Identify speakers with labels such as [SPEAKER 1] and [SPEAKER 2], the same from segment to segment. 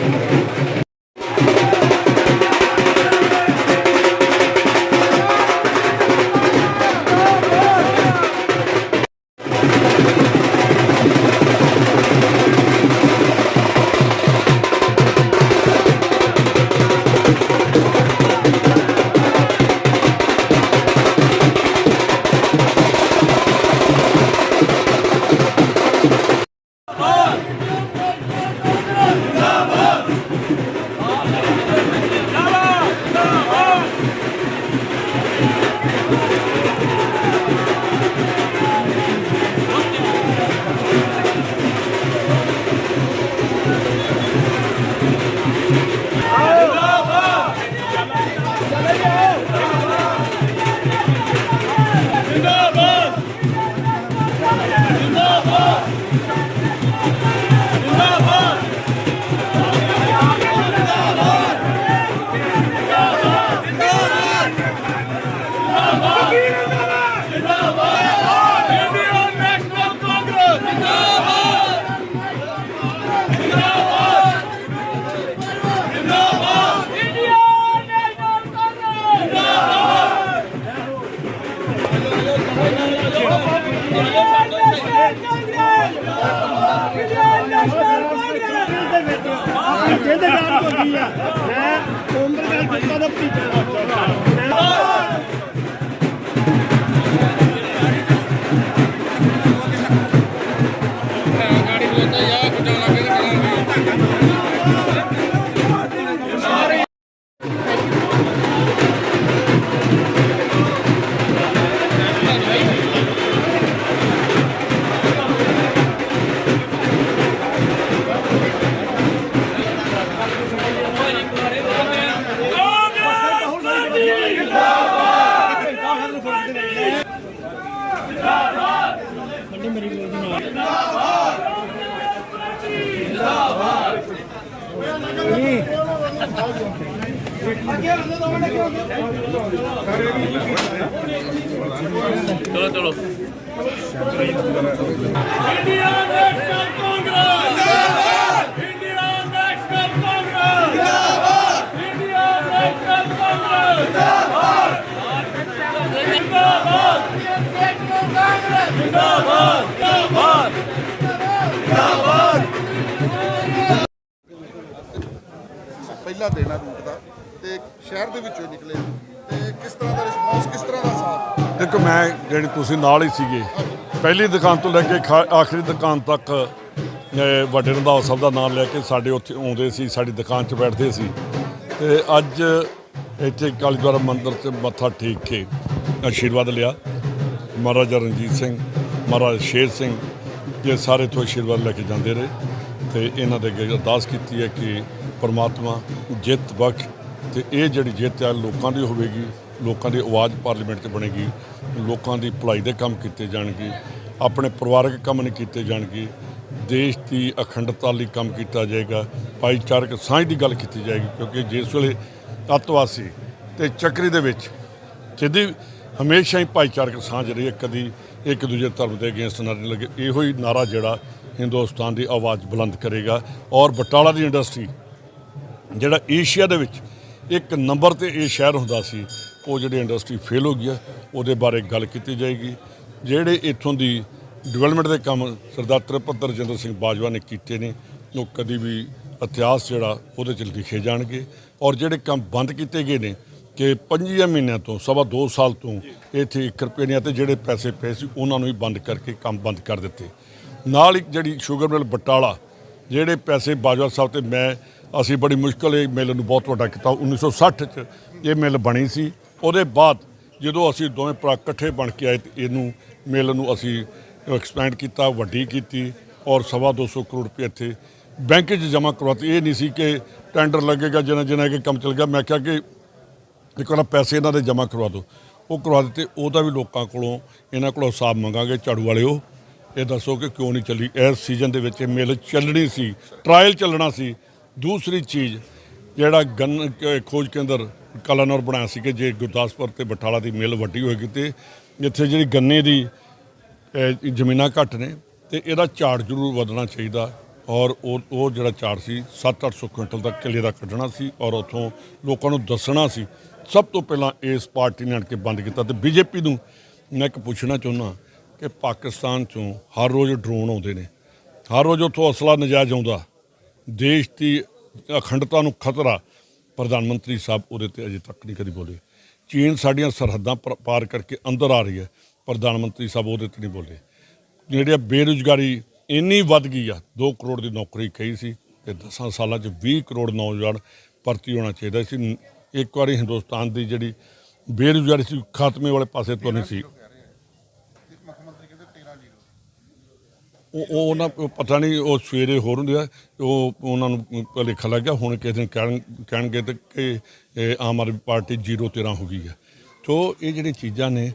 [SPEAKER 1] Thank you.
[SPEAKER 2] ਜਿਹਦੇ ਨਾਲ ਹੋਈ ਆ। ਮੈਂ ਉਮਰ ਗੱਲ ਕੀਤਾ ਦਾ ਭਤੀਜਾ
[SPEAKER 1] ਇੰਡੀਅਨ ਨੈਸ਼ਨਲ ਕਾਂਗਰਸ ਜਿੰਦਾਬਾਦ ਇੰਡੀਅਨ ਨੈਸ਼ਨਲ ਕਾਂਗਰਸ ਜਿੰਦਾਬਾਦ ਇੰਡੀਅਨ ਨੈਸ਼ਨਲ ਕਾਂਗਰਸ ਜਿੰਦਾਬਾਦ ਜਿੰਦਾਬਾਦ ਨੈਸ਼ਨਲ ਕਾਂਗਰਸ ਜਿੰਦਾਬਾਦ ਜਿੰਦਾਬਾਦ
[SPEAKER 3] ਪਹਿਲਾ ਦੇਣਾ ਰੂਟ ਦਾ। ਤੇ ਸ਼ਹਿਰ ਦੇ ਵਿੱਚੋਂ ਨਿਕਲੇ। ਤੇ ਕਿਸ ਤਰ੍ਹਾਂ ਦਾ ਰਿਸਪੌਂਸ ਕਿਸ ਤਰ੍ਹਾਂ ਦਾ ਸਾਥ?
[SPEAKER 4] ਦੇਖੋ, ਮੈਂ ਜਿਹੜੀ ਤੁਸੀਂ ਨਾਲ ਹੀ ਸੀਗੇ, ਪਹਿਲੀ ਦੁਕਾਨ ਤੋਂ ਲੈ ਕੇ ਖਾ- ਆਖਰੀ ਦੁਕਾਨ ਤੱਕ ਵੱਡੇ ਰੰਧਾਵਾ ਸਾਹਿਬ ਦਾ ਨਾਮ ਲੈ ਕੇ ਸਾਡੇ ਉੱਥੇ ਆਉਂਦੇ ਸੀ, ਸਾਡੀ ਦੁਕਾਨ 'ਚ ਬੈਠਦੇ ਸੀ। ਤੇ ਅੱਜ ਇੱਥੇ ਕਾਲੀ ਦੁਆਰਾ ਮੰਦਿਰ 'ਚ ਮੱਥਾ ਟੇਕ ਕੇ ਆਸ਼ੀਰਵਾਦ ਲਿਆ। ਮਹਾਰਾਜਾ ਰਣਜੀਤ ਸਿੰਘ, ਮਹਾਰਾਜ ਸ਼ੇਰ ਸਿੰਘ, ਇਹ ਸਾਰੇ ਤੋਂ ਆਸ਼ੀਰਵਾਦ ਲੈ ਕੇ ਜਾਂਦੇ ਰਹੇ। ਤੇ ਇਹਨਾਂ ਦੇ ਅੱਗੇ ਅਰਦਾਸ ਕੀਤੀ ਹੈ ਕਿ ਪਰਮਾਤਮਾ ਜਿੱਤ ਬਖਸ਼ ਤੇ ਇਹ ਜਿਹੜੀ ਜਿੱਤ ਹੈ ਲੋਕਾਂ ਦੀ ਹੋਵੇਗੀ, ਲੋਕਾਂ ਦੀ ਆਵਾਜ਼ ਪਾਰਲੀਮੈਂਟ 'ਚ ਬਣੇਗੀ, ਲੋਕਾਂ ਦੀ ਭਲਾਈ ਦੇ ਕੰਮ ਕੀਤੇ ਜਾਣਗੇ, ਆਪਣੇ ਪਰਿਵਾਰਕ ਕੰਮ ਨਹੀਂ ਕੀਤੇ ਜਾਣਗੇ, ਦੇਸ਼ ਦੀ ਅਖੰਡਤਾ ਲਈ ਕੰਮ ਕੀਤਾ ਜਾਏਗਾ, ਭਾਈਚਾਰਕ ਸਾਂਝ ਦੀ ਗੱਲ ਕੀਤੀ ਜਾਏਗੀ, ਕਿਉਂਕਿ ਜਿਸ ਵੇਲੇ ਅੱਤਵਾਸੀ ਤੇ ਚੱਕਰੀ ਦੇ ਵਿੱਚ ਸਿੱਧੀ ਹਮੇਸ਼ਾ ਹੀ ਭਾਈਚਾਰਕ ਸਾਂਝ ਰਹੀ ਹੈ, ਕਦੀ ਇੱਕ ਦੂਜੇ ਧਰਮ ਦੇ ਅਗੇਂਸਟ ਨਾ ਲੱਗੇ, ਇਹੋ ਹੀ ਨਾਰਾ ਜਿਹੜਾ ਹਿੰਦੁਸਤਾਨ ਦੀ ਆਵਾਜ਼ ਬੁਲੰਦ ਕਰੇਗਾ ਔਰ ਬਟਾਲਾ ਦੀ ਇੰਡਸਟਰੀ ਜਿਹੜਾ ਏਸ਼ੀਆ ਦੇ ਵਿੱਚ ਇੱਕ ਨੰਬਰ ਤੇ ਇਹ ਸ਼ਹਿਰ ਹੁੰਦਾ ਸੀ, ਉਹ ਜਿਹੜੀ ਇੰਡਸਟਰੀ ਫੇਲ ਹੋ ਗਈ ਗਿਆ ਉਹਦੇ ਬਾਰੇ ਗੱਲ ਕੀਤੀ ਜਾਏਗੀ। ਜਿਹੜੇ ਇੱਥੋਂ ਦੀ ਡਿਵੈਲਪਮੈਂਟ ਦੇ ਕੰਮ ਸਰਦਾਰ ਤ੍ਰਿਪਤ ਰਜਿੰਦਰ ਸਿੰਘ ਬਾਜਵਾ ਨੇ ਕੀਤੇ ਨੇ, ਉਹ ਕਦੀ ਵੀ ਇਤਿਹਾਸ ਜਿਹੜਾ, ਉਹਦੇ ਚ ਲਿਖੇ ਜਾਣਗੇ। ਔਰ ਜਿਹੜੇ ਕੰਮ ਬੰਦ ਕੀਤੇ ਗਏ ਨੇ, ਕਿ 5 ਮਹੀਨਿਆਂ ਤੋਂ, ਸਵਾ 2 ਸਾਲ ਤੋਂ ਇੱਥੇ 1 ਰੁਪਏ ਨਹੀਂ ਆ, ਤੇ ਜਿਹੜੇ ਪੈਸੇ ਪਏ ਸੀ, ਉਹਨਾਂ ਨੂੰ ਹੀ ਬੰਦ ਕਰਕੇ ਕੰਮ ਬੰਦ ਕਰ ਦਿੱਤੇ। ਨਾਲ ਹੀ ਜਿਹੜੀ ਸ਼ੂਗਰ ਮਿਲ ਬਟਾਲਾ, ਜਿਹੜੇ ਪੈਸੇ ਬਾਜਵਾ ਸਾਹਿਬ ਤੇ ਮੈਂ ਅਸੀਂ ਬੜੀ ਮੁਸ਼ਕਲ ਇਹ ਮਿਲ ਨੂੰ ਬਹੁਤ ਵੱਡਾ ਕੀਤਾ। 1960 ਚ ਇਹ ਮਿਲ ਬਣੀ ਸੀ। ਉਹਦੇ ਬਾਅਦ ਜਦੋਂ ਅਸੀਂ ਦੋਵੇਂ ਭਰਾ ਇਕੱਠੇ ਬਣ ਕੇ ਆਏ ਤੇ ਇਹਨੂੰ ਮਿਲ ਨੂੰ ਅਸੀਂ ਐਕਸਪੈਂਡ ਕੀਤਾ, ਵੱਡੀ ਕੀਤੀ ਔਰ ਸਵਾ 200 ਕਰੋੜ ਰੁਪਏ ਇੱਥੇ ਬੈਂਕ 'ਚ ਜਮ੍ਹਾਂ ਕਰਵਾਤੇ। ਇਹ ਨਹੀਂ ਸੀ ਕਿ ਟੈਂਡਰ ਲੱਗੇਗਾ ਜਿਹਨਾਂ ਜਿਹਨਾਂ ਕਿ ਕੰਮ ਚੱਲ ਗਿਆ। ਮੈਂ ਕਿਹਾ ਕਿ ਇੱਕ ਵਾਰ ਪੈਸੇ ਇਹਨਾਂ ਦੇ ਜਮ੍ਹਾਂ ਕਰਵਾ ਦਿਓ। ਉਹ ਕਰਵਾ ਦਿੱਤੇ। ਉਹਦਾ ਵੀ ਲੋਕਾਂ ਕੋਲੋਂ, ਇਹਨਾਂ ਕੋਲੋਂ ਹਿਸਾਬ ਮੰਗਾਂਗੇ, ਝਾੜੂ ਵਾਲਿਓ। ਇਹ ਦੱਸੋ ਕਿ ਕਿਉਂ ਨਹੀਂ ਚੱਲੀ? ਇਸ ਸੀਜ਼ਨ ਦੇ ਵਿੱਚ ਇਹ ਮਿਲ ਚੱਲਣੀ ਸੀ। ਟ੍ਰਾਇਲ ਚੱਲਣਾ ਸੀ। ਦੂਸਰੀ ਚੀਜ਼ ਜਿਹੜਾ ਗੰਨ ਖੋਜ ਕੇਂਦਰ ਕਲਾਨੌਰ ਬਣਾਇਆ ਸੀ ਕਿ ਜੇ ਗੁਰਦਾਸਪੁਰ ਤੇ ਬਟਾਲਾ ਦੀ ਮਿਲ ਵੱਡੀ ਹੋਏਗੀ ਤੇ ਇੱਥੇ ਜਿਹੜੀ ਗੰਨੇ ਦੀ ਜ਼ਮੀਨਾਂ ਘੱਟ ਨੇ ਤੇ ਇਹਦਾ ਝਾੜ ਜ਼ਰੂਰ ਵਧਣਾ ਚਾਹੀਦਾ ਔਰ ਉਹ ਉਹ ਜਿਹੜਾ ਝਾੜ ਸੀ 7-800 ਕੁਇੰਟਲ ਦਾ ਕਿੱਲੇ ਦਾ ਕੱਢਣਾ ਸੀ ਔਰ ਉਥੋਂ ਲੋਕਾਂ ਨੂੰ ਦੱਸਣਾ ਸੀ। ਸਭ ਤੋਂ ਪਹਿਲਾਂ ਇਸ ਪਾਰਟੀ ਨੇ ਆਣ ਕੇ ਬੰਦ ਕੀਤਾ ਤੇ ਬੀਜੇਪੀ ਨੂੰ ਮੈਂ ਇੱਕ ਪੁੱਛਣਾ ਚਾਹੁੰਦਾ ਕਿ ਪਾਕਿਸਤਾਨ ਚੋਂ ਹਰ ਰੋਜ਼ ਡਰੋਨ ਆਉਂਦੇ ਨੇ। ਹਰ ਰੋਜ਼ ਉੱਥੋਂ ਅਸਲਾ ਨਜਾਇਜ਼ ਆਉਂਦਾ। ਦੇਸ਼ ਦੀ ਅਖੰਡਤਾ ਨੂੰ ਖਤਰਾ ਪ੍ਰਧਾਨ ਮੰਤਰੀ ਸਾਹਿਬ ਉਹਦੇ ਤੇ ਅਜੇ ਤੱਕ ਨਹੀਂ ਕਦੀ ਬੋਲੇ। ਚੀਨ ਸਾਡੀਆਂ ਸਰਹੱਦਾਂ ਪਾਰ ਕਰਕੇ ਅੰਦਰ ਆ ਰਹੀ ਹੈ, ਪ੍ਰਧਾਨ ਮੰਤਰੀ ਸਾਹਿਬ ਉਹਦੇ ਤੇ ਨਹੀਂ ਬੋਲੇ। ਜਿਹੜੀ ਆ ਬੇਰੁਜ਼ਗਾਰੀ ਇੰਨੀ ਵੱਧ ਗਈ ਆ 2 ਕਰੋੜ ਦੀ ਨੌਕਰੀ ਕਹੀ ਸੀ ਤੇ 10 ਸਾਲਾਂ 'ਚ 20 ਕਰੋੜ ਨੌਜਵਾਨ ਭਰਤੀ ਹੋਣਾ ਚਾਹੀਦਾ ਸੀ। ਇੱਕ ਵਾਰੀ ਹਿੰਦੁਸਤਾਨ ਦੀ ਜਿਹੜੀ ਬੇਰੁਜ਼ਗਾਰੀ ਸੀ, ਖਾਤਮੇ ਵਾਲੇ ਪਾਸੇ ਤੋਂ ਨਹੀਂ ਸੀ। ਉਹ ਉਹ ਉਹਨਾਂ ਉਹ ਪਤਾ ਨਹੀਂ, ਉਹ ਸਵੇਰੇ ਹੋਰ ਹੁੰਦੇ ਆ, ਉਹ ਉਹਨਾਂ ਨੂੰ ਭੁਲੇਖਾ ਲੱਗ ਗਿਆ, ਹੁਣ ਕਿਸੇ ਦਿਨ ਕਹਿਣ, ਕਹਿਣਗੇ ਤੇ ਕਿ, ਇਹ ਆਮ ਆਦਮੀ ਪਾਰਟੀ 013 ਹੋ ਗਈ ਹੈ ਸੋ ਇਹ ਜਿਹੜੀਆਂ ਚੀਜ਼ਾਂ ਨੇ,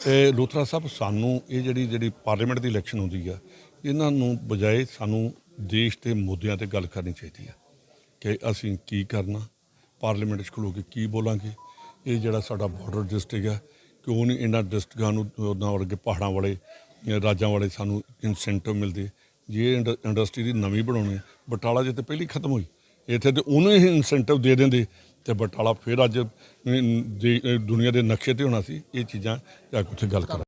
[SPEAKER 4] ਤੇ ਲੂਥਰਾ ਸਾਹਿਬ ਸਾਨੂੰ ਇਹ ਜਿਹੜੀ ਜਿਹੜੀ ਪਾਰਲੀਮੈਂਟ ਦੀ ਇਲੈਕਸ਼ਨ ਹੁੰਦੀ ਆ, ਇਹਨਾਂ ਨੂੰ ਬਜਾਏ ਸਾਨੂੰ ਦੇਸ਼ ਦੇ ਮੁੱਦਿਆਂ ਤੇ ਗੱਲ ਕਰਨੀ ਚਾਹੀਦੀ ਆ, ਕਿ ਅਸੀਂ ਕੀ ਕਰਨਾ, ਪਾਰਲੀਮੈਂਟ 'ਚ ਖਲੋ ਕੇ ਕੀ ਬੋਲਾਂਗੇ, ਇਹ ਜਿਹੜਾ ਸਾਡਾ ਬਾਰਡਰ ਡਿਸਟ੍ਰਿਕਟ ਆ, ਕਿਉਂ ਨਹੀਂ ਇਹਨਾਂ ਡਿਸਟ੍ਰਿਕਟਾਂ ਨੂੰ, ਉਹਨਾਂ ਵਰਗੇ ਪਹਾੜਾਂ ਵਾਲੇ ਰਾਜਾਂ ਵਾਲੇ ਸਾਨੂੰ ਇਨਸੈਂਟਿਵ ਮਿਲਦੇ ਜੇ ਇੰਡ- ਇੰਡਸਟਰੀ ਦੀ ਨਵੀਂ ਬਣਾਉਣੀ ਬਟਾਲਾ ਜੇ ਤੇ ਪਹਿਲੀ ਖਤਮ ਹੋਈ ਇੱਥੇ ਤੇ ਉਹਨੂੰ ਹੀ ਇਨਸੈਂਟਿਵ ਦੇ ਦਿੰਦੇ ਤੇ ਬਟਾਲਾ ਫਿਰ ਅੱਜ ਦੇ- ਅਹ, ਦੁਨੀਆ ਦੇ ਨਕਸ਼ੇ ਤੇ ਹੋਣਾ ਸੀ ਇਹ ਚੀਜ਼ਾਂ ਜਾ ਕੇ ਉੱਥੇ ਗੱਲ ਕਰਾਂ